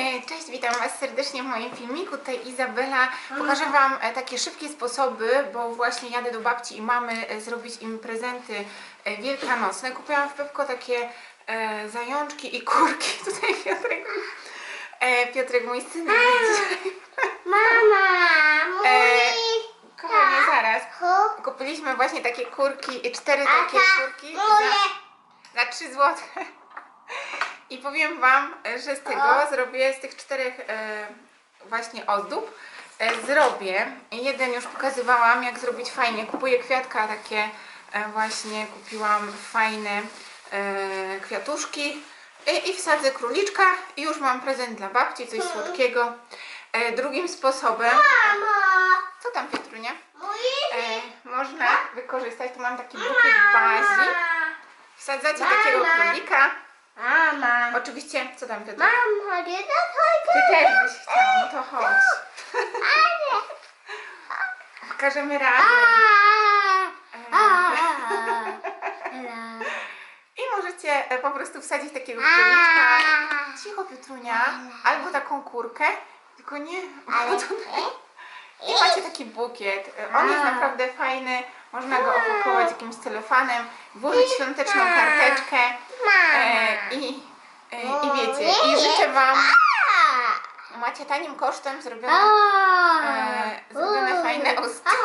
E, Cześć, witam Was serdecznie w moim filmiku. Tutaj Izabela. Pokażę Wam e, takie szybkie sposoby, bo właśnie jadę do babci i mamy e, zrobić im prezenty wielkanocne. Kupiłam w Pepko takie zajączki i kurki. Tutaj Piotrek, Piotrek mój syn. Mama, Kochanie, zaraz. Hu- Kupiliśmy właśnie takie kurki, cztery takie ta kurki za, za 3 zł. I powiem Wam, że z tego zrobię, z tych czterech e, właśnie ozdób, e, zrobię. Jeden już pokazywałam, jak zrobić fajnie. Kupuję kwiatka takie, e, właśnie kupiłam fajne e, kwiatuszki i, i wsadzę króliczka i już mam prezent dla babci, coś słodkiego. E, drugim sposobem, Mama, co tam Piotrunia? E, można wykorzystać, tu mam taki bukiet bazi. Wsadzacie takiego królika. Mama, Oczywiście, co tam Piotr? mama, nie Ty zachodź. też byś chciał, no to chodź. Pokażemy razem. I możecie e, po prostu wsadzić takiego królika. Cicho Piotrunia. Albo taką kurkę. Tylko nie. Ale- bo I macie taki bukiet. E, On jest naprawdę fajny. Można go opakować jakimś celofanem, włożyć świąteczną karteczkę. E, i, e, I wiecie, i życzę Wam, macie tanim kosztem zrobione, e, zrobione fajne ozdoby.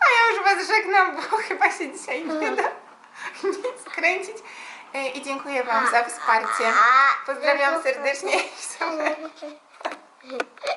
A ja już Was żegnam, bo chyba się dzisiaj nie da nic kręcić. E, I dziękuję Wam za wsparcie. Pozdrawiam serdecznie.